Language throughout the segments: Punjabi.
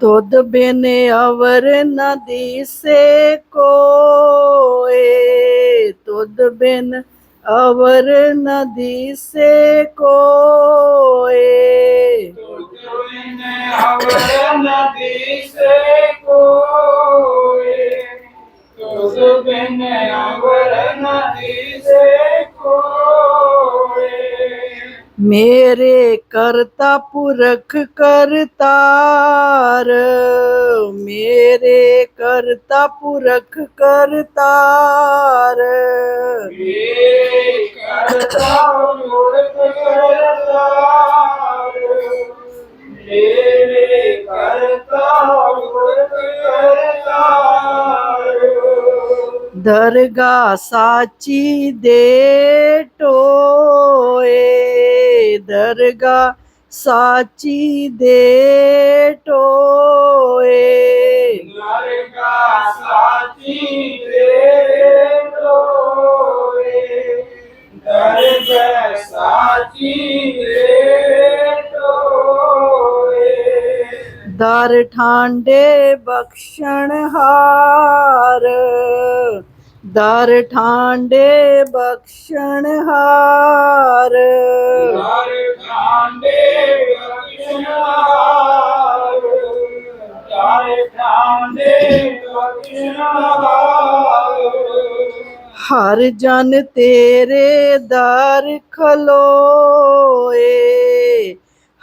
ਤੁਧ ਬਿਨ ਅਵਰ ਨ ਦੀਸੇ ਕੋਏ। ਤੁਧ ਬਿਨ ਅਵਰ ਨ ਦੀਸੇ ਕੋਏ। ਮੇਰੇ ਕਰਤਾ ਪੁਰਖ ਕਰਤਾਰ ਮੇਰੇ ਕਰਤਾ ਪੁਰਖ ਕਰਤਾਰ। ਮੇਰੇ ਕਰਤਾ ਦਰਗਾ ਸਾਚੀ ਦੇ ਟੋਏ। ਦਰਗਾ ਸਾਚੀ ਦੇ ਟੋਏ। ਦਰਗਾ ਸਾਚੀ ਦੇ ਟੋਏ। ਦਰਗਾ ਸਾਚੀ ਦੇ ਟੋਏ। ਦਰ ਠਾਂਡੇ ਬਖਸ਼ਣ ਹਾਰ। ਦਰ ਠਾਂਡੇ ਬਖਸ਼ਣ ਹਾਰ। ਦਰ ਠਾਂਡੇ ਬਖਸ਼ਣ ਹਾਰ। ਦਰ ਠਾਂਡੇ ਬਖਸ਼ਣ ਹਾਰ। ਹਰ ਜਨ ਤੇਰੇ ਦਰ ਖਲੋਏ।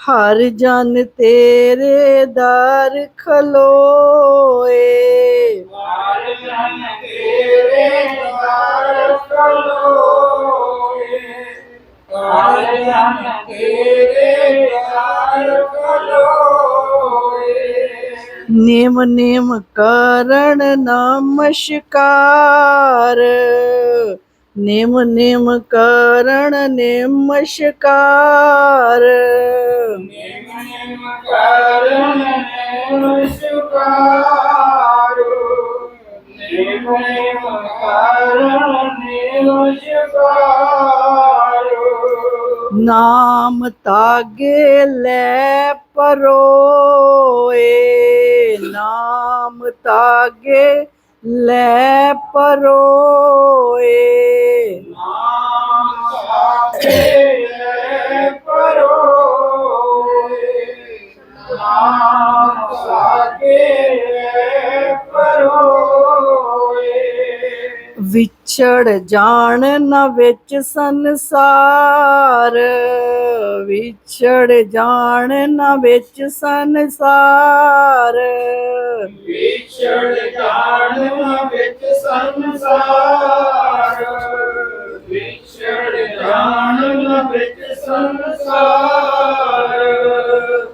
ਹਰ ਜਨ ਤੇਰੇ ਦਰ ਖਲੋਏ। ਮਾਰਨ ਤੇਰੇ ਦਰ ਖਲੋਏ। ਮਾਰਨ ਤੇਰੇ ਦਰ ਖਲੋਏ। ਨਿਮ ਨਿਮ ਕਰਨ ਨਮਸਕਾਰ ਨਿਮ ਨਿਮ ਕਰਨ ਨਿਮਸਕਾਰ। ਨਿਮ ਨਿਮ ਕਰਨ ਨਮਸਕਾਰ। ਨਿਮ ਨਿਮ ਕਰਨ ਨਮਸਕਾਰ। ਨਾਮ ਤਾਗੇ ਲੈ ਪਰੋਏ। ਨਾਮ ਤਾਗੇ ਲੈ ਪਰੋਏ। ਨਾਮ ਸਾਖੇ ਲੈ ਪਰੋਏ ਨਾਮ ਸਾਖੇ ਲੈ ਪਰੋਏ ਵਿਛੜ ਜਾਣ ਨ ਵਿੱਚ ਸੰਸਾਰ। ਵਿਛੜ ਜਾਣ ਨ ਵਿੱਚ ਸੰਸਾਰ। ਵਿਛੜ ਜਾਣ ਵਿੱਚ ਸੰਸਾਰ। ਵਿਛੜ ਜਾਣ ਵਿੱਚ ਸੰਸਾਰ।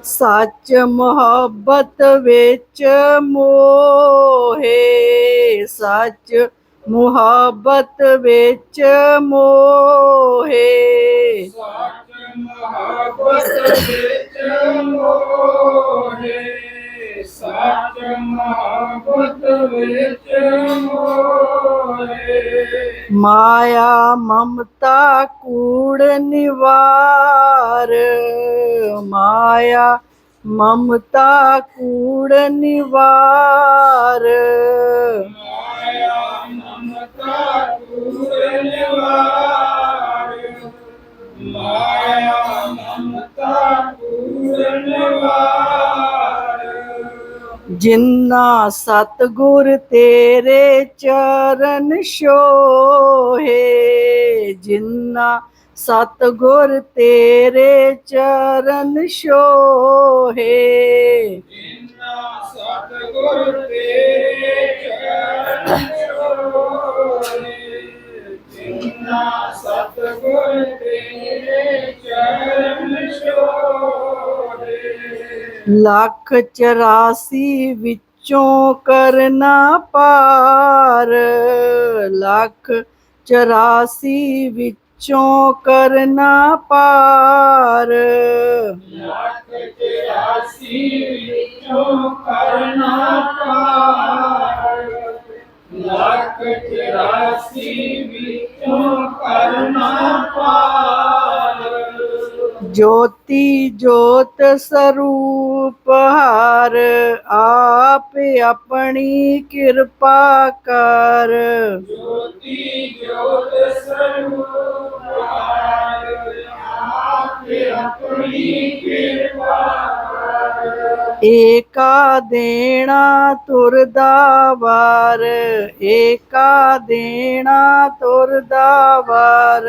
ਸੱਚ ਮੁਹੱਬਤ ਵਿੱਚ ਮੋਹੇ। ਸੱਚ ਮੁਹੱਬਤ ਵਿੱਚ ਮੋਹੇ। ਵਿੱਚ ਮੋਹੇ ਸੱਚ ਮੁਹੱਬਤ ਵਿੱਚ ਮੋਹੇ ਮਾਇਆ ਮਮਤਾ ਕੂੜ ਨਿਵਾਰ, ਮਾਇਆ ਮਮਤਾ ਕੂੜ ਨਿਵਾਰ। ਮਾਇਆ ਮਮਤਾ ਦੂਰ ਨਿਵਾਰ। ਜਿੰਨਾ ਸਤਗੁਰ ਤੇਰੇ ਚਰਨ ਛੋਹੇ ਜਿੰਨਾ ਸਤਗੁਰ ਤੇਰੇ ਚਰਨ ਛੋਹੇ। ਜਿਨ੍ਹਾਂ ਸਤਿਗੁਰ ਤੇਰੇ ਲੱਖ 84 ਵਿੱਚੋਂ ਕਰਨਾ ਪਾਰ। ਲੱਖ 84 ਵਿੱਚੋਂ ਕਰਨਾ ਪਾਰ। ਲੱਖ ਚੁਰਾਸੀ ਵਿੱਚੋਂ ਕਰਨਾ ਪਾਰ। ਲੱਖ ਚੁਰਾਸੀ ਵਿੱਚੋਂ ਕਰਨਾ ਪਾਰ। ਜੋਤੀ ਜੋਤ ਸਰੂਪ, ਹਰ ਆਪ ਆਪਣੀ ਕਿਰਪਾ ਕਰ। ਜੋਤੀ ਜੋਤ ਸਰੂਪ, ਹਾਰ ਆਪੇ ਆਪਣੀ ਕਿਰਪਾ ਏਕਾ ਦੇਣਾ ਤੁਰਦਾ ਵਾਰ ਏਕਾ ਦੇਣਾ ਤੁਰਦਾ ਵਾਰ।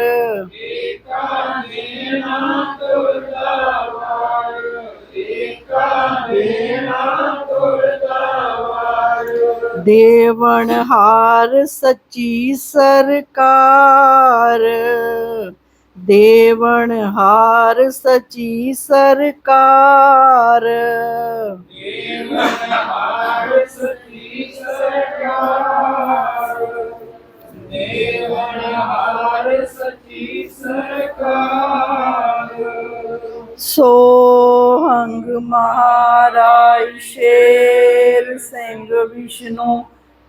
ਏਕਾ ਦੇਣਾ ਤੁਰਦਾ ਵਾਰ ਏਕਾ ਦੇਣਾ ਤੁਰਦਾ ਵਾਰ। ਦੇਵਨ ਹਾਰ ਸੱਚੀ ਸਰਕਾਰ ਦੇਵਨ ਹਾਰ ਸੱਚੀ ਸਰਕਾਰ ਦੇਵਨ ਹਾਰ ਸਤੀ ਸਰਕਾਰ ਦੇਵਨ ਹਾਰ ਸਤੀ ਸਰਕਾਰ। ਸੋ ਹੰਗ ਮਹਾਰਾਜ ਸ਼ੇਰ ਸਿੰਘ ਵਿਸ਼ਨੂੰ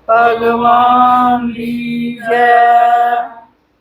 ਭਗਵਾਨ ਦੀ ਜੈ।